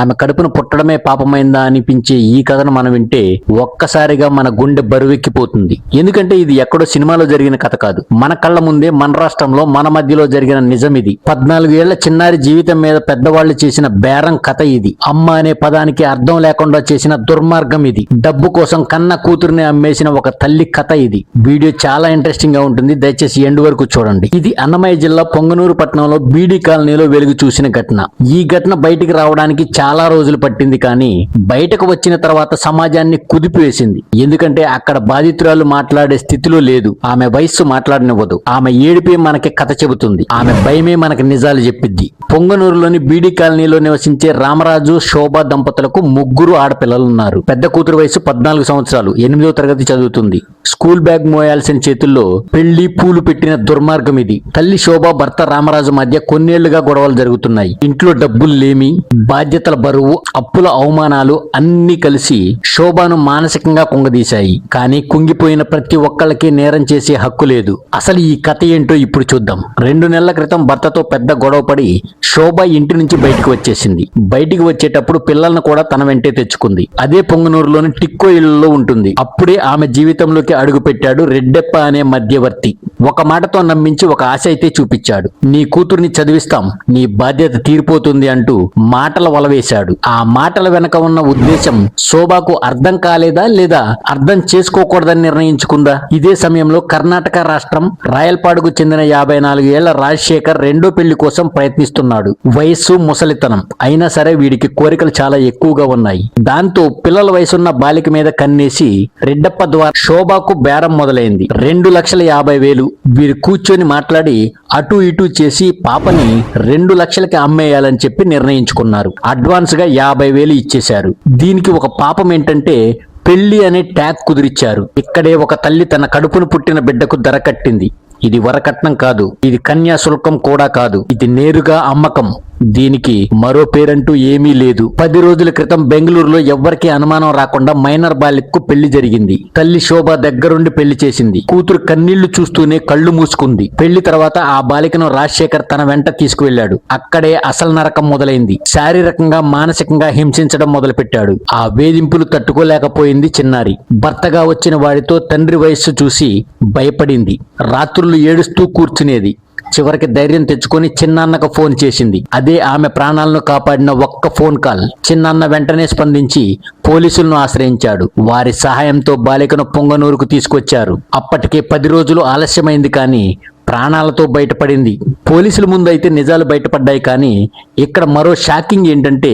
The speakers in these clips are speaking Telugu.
ఆమె కడుపును పుట్టడమే పాపమైందా అనిపించే ఈ కథను మనం వింటే ఒక్కసారిగా మన గుండె బరువెక్కిపోతుంది. ఎందుకంటే ఇది ఎక్కడో సినిమాలో జరిగిన కథ కాదు. మన కళ్ళ ముందే మన రాష్ట్రంలో మన మధ్యలో జరిగిన నిజం ఇది పద్నాలుగు ఏళ్ళ చిన్నారి జీవితం మీద పెద్దవాళ్ళు చేసిన బేరం కథ ఇది. అమ్మ అనే పదానికి అర్థం లేకుండా చేసిన దుర్మార్గం ఇది. డబ్బు కోసం కన్న కూతురుని అమ్మేసిన ఒక తల్లి కథ ఇది. వీడియో చాలా ఇంట్రెస్టింగ్గా ఉంటుంది. దయచేసి ఎండ్ వరకు చూడండి. ఇది అన్నమయ్య జిల్లా పొంగనూరు పట్టణంలో బీడీ కాలనీలో వెలుగు చూసిన ఘటన. ఈ ఘటన బయటికి రావడానికి చాలా చాలా రోజులు పట్టింది కానీ బయటకు వచ్చిన తర్వాత సమాజాన్ని కుదిపివేసింది. ఎందుకంటే అక్కడ బాధితురాలు మాట్లాడే స్థితిలో లేదు. ఆమె వయస్సు మాట్లాడనివ్వదు. ఆమె ఏడిపే మనకి కథ చెబుతుంది. ఆమె భయమే మనకి నిజాలు చెప్పిద్ది. పొంగనూరులోని బీడీ కాలనీలో నివసించే రామరాజు శోభ దంపతులకు ముగ్గురు ఆడపిల్లలున్నారు. పెద్ద కూతురు వయసు పద్నాలుగు సంవత్సరాలు. ఎనిమిదో తరగతి చదువుతుంది. స్కూల్ బ్యాగ్ మోయాల్సిన చేతుల్లో పెళ్ళి పూలు పెట్టిన దుర్మార్గం ఇది. తల్లి శోభ భర్త రామరాజు మధ్య కొన్నేళ్ళుగా గొడవలు జరుగుతున్నాయి. ఇంట్లో డబ్బులు లేమి బాధ్యతల బరువు అప్పుల అవమానాలు అన్ని కలిసి శోభను మానసికంగా కుంగదీశాయి. కానీ కుంగిపోయిన ప్రతి ఒక్కళ్ళకి నేరం చేసే హక్కు లేదు. అసలు ఈ కథ ఏంటో ఇప్పుడు చూద్దాం. రెండు నెలల క్రితం భర్తతో పెద్ద గొడవ పడి శోభ ఇంటి నుంచి బయటికి వచ్చేసింది. బయటికి వచ్చేటప్పుడు పిల్లలను కూడా తన వెంటే తెచ్చుకుంది. అదే పొంగనూరులోని టిక్కో ఇళ్ళలో ఉంటుంది. అప్పుడే ఆమె జీవితంలోకి అడుగు పెట్టాడు రెడ్డెప్ప అనే మధ్యవర్తి. ఒక మాటతో నమ్మించి ఒక ఆశ అయితే చూపించాడు. నీ కూతుర్ని చదివిస్తాం. నీ బాధ్యత తీరిపోతుంది అంటూ మాటల వేశాడు. ఆ మాటల వెనక ఉన్న ఉద్దేశం శోభాకు అర్థం కాలేదా లేదా అర్థం చేసుకోకూడదని నిర్ణయించుకుందా? ఇదే సమయంలో కర్ణాటక రాష్ట్రం రాయల్పాడుకు చెందిన యాభై నాలుగు ఏళ్ళ రాజశేఖర్ రెండో పెళ్ళి కోసం ప్రయత్నిస్తున్నాడు. వయస్సు ముసలితనం. అయినా సరే వీడికి కోరికలు చాలా ఎక్కువగా ఉన్నాయి. దాంతో పిల్లల వయసున్న బాలిక మీద కన్నేసి రెడ్డప్ప ద్వారా శోభాకు బేరం మొదలైంది. రెండు లక్షల యాభై వేలు. వీరు కూర్చొని మాట్లాడి అటు ఇటు చేసి పాపని రెండు లక్షలకి అమ్మేయాలని చెప్పి నిర్ణయించుకున్నారు. అడ్వాన్స్ గా యాభై వేలు ఇచ్చేశారు. దీనికి ఒక పాపం ఏంటంటే పెళ్ళి అనే ట్యాగ్ కుదిరిచ్చారు. ఇక్కడే ఒక తల్లి తన కడుపును పుట్టిన బిడ్డకు ధర కట్టింది. ఇది వరకట్నం కాదు. ఇది కన్యాశుల్కం కూడా కాదు. ఇది నేరుగా అమ్మకం. దీనికి మరో పేరంటూ ఏమీ లేదు. పది రోజుల క్రితం బెంగళూరులో ఎవ్వరికీ అనుమానం రాకుండా మైనర్ బాలికకు పెళ్ళి జరిగింది. తల్లి శోభ దగ్గరుండి పెళ్ళి చేసింది. కూతురు కన్నీళ్ళు చూస్తూనే కళ్ళు మూసుకుంది. పెళ్ళి తర్వాత ఆ బాలికను రాజశేఖర్ తన వెంట తీసుకువెళ్ళాడు అక్కడే అసలు నరకం మొదలైంది. శారీరకంగా మానసికంగా హింసించడం మొదలుపెట్టాడు. ఆ వేధింపులు తట్టుకోలేకపోయింది చిన్నారి. భర్తగా వచ్చిన వాడితో తండ్రి వయస్సు చూసి భయపడింది. రాత్రులు ఏడుస్తూ కూర్చునేది. చివరికి ధైర్యం తెచ్చుకొని చిన్నాన్నకు ఫోన్ చేసింది. అదే ఆమె ప్రాణాలను కాపాడిన ఒక్క ఫోన్ కాల్ చిన్నాన్న వెంటనే స్పందించి పోలీసులను ఆశ్రయించాడు. వారి సహాయంతో బాలికను పొంగనూరుకు తీసుకొచ్చారు. అప్పటికే పది రోజులు ఆలస్యమైంది కానీ ప్రాణాలతో బయటపడింది. పోలీసుల ముందు అయితే నిజాలు బయటపడ్డాయి కానీ ఇక్కడ మరో షాకింగ్ ఏంటంటే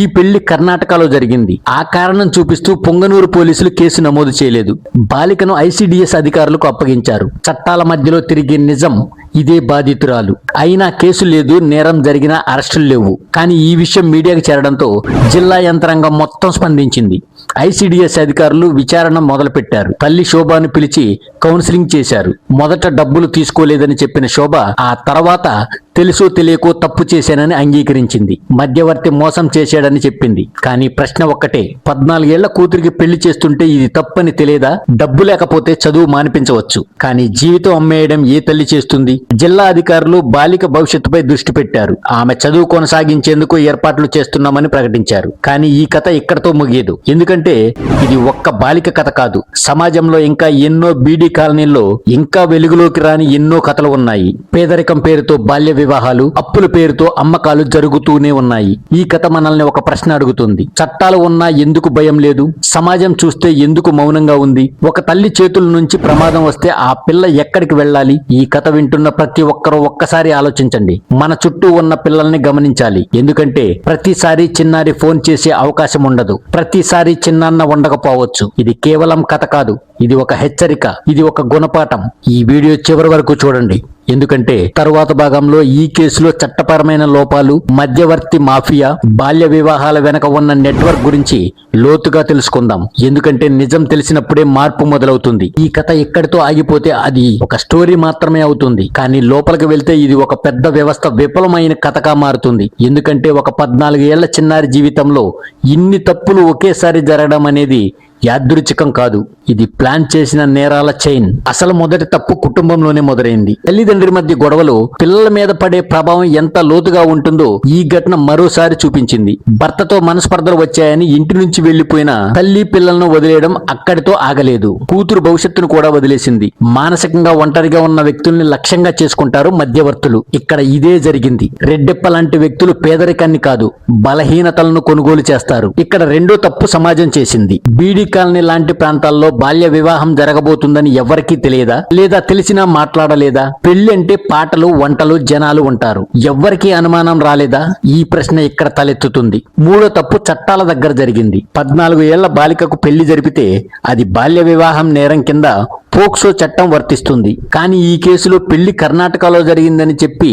ఈ పెళ్ళి కర్ణాటకలో జరిగింది. ఆ కారణం చూపిస్తూ పొంగనూరు పోలీసులు కేసు నమోదు చేయలేదు. బాలికను ఐసిడిఎస్ అధికారులకు అప్పగించారు. చట్టాల మధ్యలో తిరిగే నిజం ఇదే బాధితురాలు. అయినా కేసు లేదు నేరం జరిగినా అరెస్టులు లేవు. కానీ ఈ విషయం మీడియాకు చేరడంతో జిల్లా యంత్రాంగం మొత్తం స్పందించింది. ఐసిడిఎస్ అధికారులు విచారణ మొదలుపెట్టారు. తల్లి శోభాను పిలిచి కౌన్సిలింగ్ చేశారు. మొదట డబ్బులు తీసుకోలేదని చెప్పిన శోభ ఆ తర్వాత తెలుసో తెలియకో తప్పు చేశానని అంగీకరించింది. మధ్యవర్తి మోసం చేశాడని చెప్పింది. కానీ ప్రశ్న ఒక్కటే పద్నాలుగేళ్ళ కూతురికి పెళ్ళి చేస్తుంటే ఇది తప్పని తెలియదా? డబ్బు లేకపోతే చదువు మానిపించవచ్చు. కానీ జీవితం అమ్మేయడం ఏ తల్లి చేస్తుంది? జిల్లా అధికారులు బాలిక భవిష్యత్తుపై దృష్టి పెట్టారు. ఆమె చదువు కొనసాగించేందుకు ఏర్పాట్లు చేస్తున్నామని ప్రకటించారు. కానీ ఈ కథ ఇక్కడతో ముగియదు. ఎందుకంటే ఇది ఒక్క బాలిక కథ కాదు. సమాజంలో ఇంకా ఎన్నో బీడీ కాలనీల్లో ఇంకా వెలుగులోకి రాని ఎన్నో కథలు ఉన్నాయి. పేదరికం పేరుతో బాల్య వివాహాలు అప్పుల పేరుతో అమ్మకాలు జరుగుతూనే ఉన్నాయి. ఈ కథ మనల్ని ఒక ప్రశ్న అడుగుతుంది. చట్టాలు ఉన్నా ఎందుకు భయం లేదు? సమాజం చూస్తే ఎందుకు మౌనంగా ఉంది? ఒక తల్లి చేతుల నుంచి ప్రమాదం వస్తే ఆ పిల్ల ఎక్కడికి వెళ్ళాలి? ఈ కథ వింటున్న ప్రతి ఒక్కరూ ఒక్కసారి ఆలోచించండి. మన చుట్టూ ఉన్న పిల్లల్ని గమనించాలి. ఎందుకంటే ప్రతిసారి చిన్నారి ఫోన్ చేసే అవకాశం ఉండదు. ప్రతిసారి చిన్నాన్న ఉండకపోవచ్చు. ఇది కేవలం కథ కాదు. ఇది ఒక హెచ్చరిక ఇది ఒక గుణపాఠం. ఈ వీడియో చివరి వరకు చూడండి. ఎందుకంటే తరువాత భాగంలో ఈ కేసులో చట్టపరమైన లోపాలు మధ్యవర్తి మాఫియా బాల్య వివాహాల వెనక ఉన్న నెట్వర్క్ గురించి లోతుగా తెలుసుకుందాం. ఎందుకంటే నిజం తెలిసినప్పుడే మార్పు మొదలవుతుంది. ఈ కథ ఎక్కడితో ఆగిపోతే అది ఒక స్టోరీ మాత్రమే అవుతుంది. కానీ లోపలికి వెళ్తే ఇది ఒక పెద్ద వ్యవస్థ విఫలమైన కథగా మారుతుంది. ఎందుకంటే ఒక పద్నాలుగు ఏళ్ళ చిన్నారి జీవితంలో ఇన్ని తప్పులు ఒకేసారి జరగడం అనేది యాదృచ్ఛికం కాదు. ఇది ప్లాన్ చేసిన నేరాల చైన్. అసలు మొదటి తప్పు కుటుంబంలోనే మొదలైంది. తల్లిదండ్రి మధ్య గొడవలు పిల్లల మీద పడే ప్రభావం ఎంత లోతుగా ఉంటుందో ఈ ఘటన మరోసారి చూపించింది. భర్తతో మనస్పర్ధలు వచ్చాయని ఇంటి నుంచి వెళ్ళిపోయిన తల్లి పిల్లలను వదిలేయడం అక్కడితో ఆగలేదు. కూతురు భవిష్యత్తును కూడా వదిలేసింది. మానసికంగా ఒంటరిగా ఉన్న వ్యక్తుల్ని లక్ష్యంగా చేసుకుంటారు మధ్యవర్తులు. ఇక్కడ ఇదే జరిగింది. రెడ్డెప్ప లాంటి వ్యక్తులు పేదరికాన్ని కాదు బలహీనతలను కొనుగోలు చేస్తారు. ఇక్కడ రెండో తప్పు సమాజం చేసింది. బీడీ కాలనీ లాంటి ప్రాంతాల్లో బాల్య వివాహం జరగబోతుందని ఎవరికీ తెలియదా? లేదా తెలిసినా మాట్లాడలేదా? పెళ్ళి అంటే పాటలు వంటలు జనాలు ఉంటారు. ఎవ్వరికీ అనుమానం రాలేదా? ఈ ప్రశ్న ఇక్కడ తలెత్తుతుంది. మూడో తప్పు చట్టాల దగ్గర జరిగింది. పద్నాలుగు ఏళ్ళ బాలికకు పెళ్ళి జరిపితే అది బాల్య వివాహం నేరం కింద పోక్సో చట్టం వర్తిస్తుంది. కానీ ఈ కేసులో పెళ్ళి కర్ణాటకలో జరిగిందని చెప్పి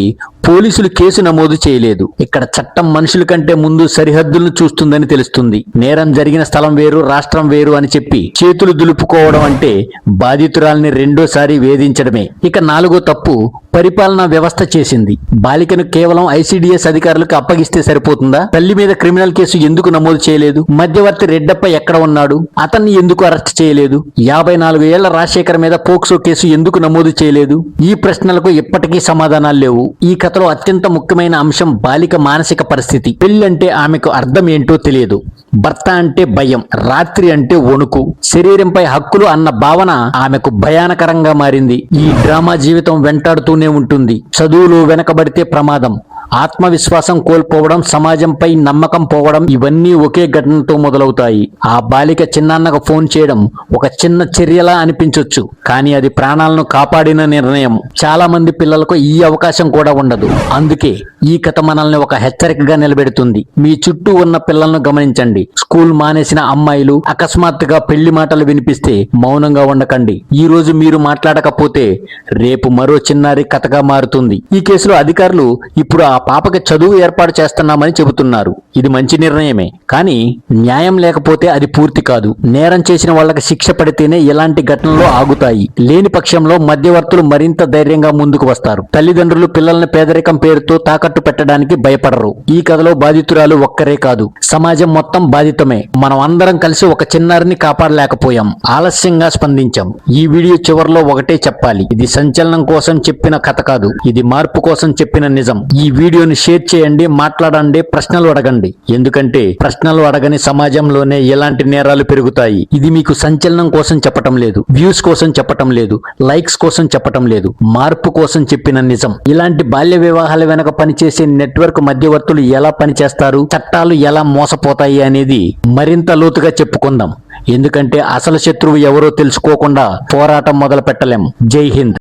పోలీసులు కేసు నమోదు చేయలేదు. ఇక్కడ చట్టం మనుషుల కంటే ముందు సరిహద్దులను చూస్తుందని తెలుస్తుంది. నేరం జరిగిన స్థలం వేరు రాష్ట్రం వేరు అని చెప్పి చేతులు దులుపుకోవడం అంటే బాధితురాల్ని రెండోసారి వేధించడమే. ఇక నాలుగో తప్పు పరిపాలనా వ్యవస్థ చేసింది. బాలికను కేవలం ఐసీడీఎస్ అధికారులకు అప్పగిస్తే సరిపోతుందా? తల్లి మీద క్రిమినల్ కేసు ఎందుకు నమోదు చేయలేదు? మధ్యవర్తి రెడ్డప్ప ఎక్కడ ఉన్నాడు? అతన్ని ఎందుకు అరెస్ట్ చేయలేదు? యాభై నాలుగు ఏళ్ళ రాజశేఖర్ మీద పోక్సో కేసు ఎందుకు నమోదు చేయలేదు? ఈ ప్రశ్నలకు ఇప్పటికీ సమాధానాలు లేవు. ఈ కథలో అత్యంత ముఖ్యమైన అంశం బాలిక మానసిక పరిస్థితి. పెళ్ళంటే ఆమెకు అర్థం ఏంటో తెలియదు. భర్త అంటే భయం రాత్రి అంటే వణుకు. శరీరంపై హక్కులు అన్న భావన ఆమెకు భయానకరంగా మారింది. ఈ డ్రామా జీవితం వెంటాడుతూనే ఉంటుంది. చదువులు వెనకబడితే ప్రమాదం. ఆత్మవిశ్వాసం కోల్పోవడం సమాజంపై నమ్మకం పోవడం ఇవన్నీ ఒకే ఘటనతో మొదలవుతాయి. ఆ బాలిక చిన్నాన్నకు ఫోన్ చేయడం ఒక చిన్న చర్యలా అనిపించొచ్చు కానీ అది ప్రాణాలను కాపాడిన నిర్ణయం. చాలా మంది పిల్లలకు ఈ అవకాశం కూడా ఉండదు. అందుకే ఈ కథ మనల్ని ఒక హెచ్చరికగా నిలబెడుతుంది. మీ చుట్టూ ఉన్న పిల్లలను గమనించండి. స్కూల్ మానేసిన అమ్మాయిలు అకస్మాత్తుగా పెళ్ళి మాటలు వినిపిస్తే మౌనంగా ఉండకండి. ఈ రోజు మీరు మాట్లాడకపోతే రేపు మరో చిన్నారి కథగా మారుతుంది. ఈ కేసులో అధికారులు ఇప్పుడు ఆ పాపకి చదువు ఏర్పాటు చేస్తున్నామని చెబుతున్నారు. ఇది మంచి నిర్ణయమే. కానీ న్యాయం లేకపోతే అది పూర్తి కాదు. నేరం చేసిన వాళ్ళకి శిక్ష పడితేనే ఇలాంటి ఘటనలు ఆగుతాయి. లేని పక్షంలో మధ్యవర్తులు మరింత ధైర్యంగా ముందుకు వస్తారు. తల్లిదండ్రులు పిల్లల్ని పేదరికం పేరుతో తాకట్టు పెట్టడానికి భయపడరు. ఈ కథలో బాధితురాలు ఒక్కరే కాదు. సమాజం మొత్తం బాధితమే. మనం అందరం కలిసి ఒక చిన్నారిని కాపాడలేకపోయాం. ఆలస్యంగా స్పందించాం. ఈ వీడియో చివరిలో ఒకటే చెప్పాలి. ఇది సంచలనం కోసం చెప్పిన కథ కాదు. ఇది మార్పు కోసం చెప్పిన నిజం. ఈ వీడియో వీడియోని షేర్ చేయండి మాట్లాడండి ప్రశ్నలు అడగండి. ఎందుకంటే ప్రశ్నలు అడగని సమాజంలోనే ఎలాంటి నేరాలు పెరుగుతాయి? ఇది మీకు సంచలనం కోసం చెప్పటం లేదు వ్యూస్ కోసం చెప్పటం లేదు లైక్స్ కోసం చెప్పటం లేదు మార్పు కోసం చెప్పిన నిజం. ఇలాంటి బాల్య వివాహాల వెనక పనిచేసే నెట్వర్క్ మధ్యవర్తులు ఎలా పనిచేస్తారు? చట్టాలు ఎలా మోసపోతాయి అనేది మరింత లోతుగా చెప్పుకుందాం. ఎందుకంటే అసలు శత్రువు ఎవరో తెలుసుకోకుండా పోరాటం మొదలు పెట్టలేం జై హింద్.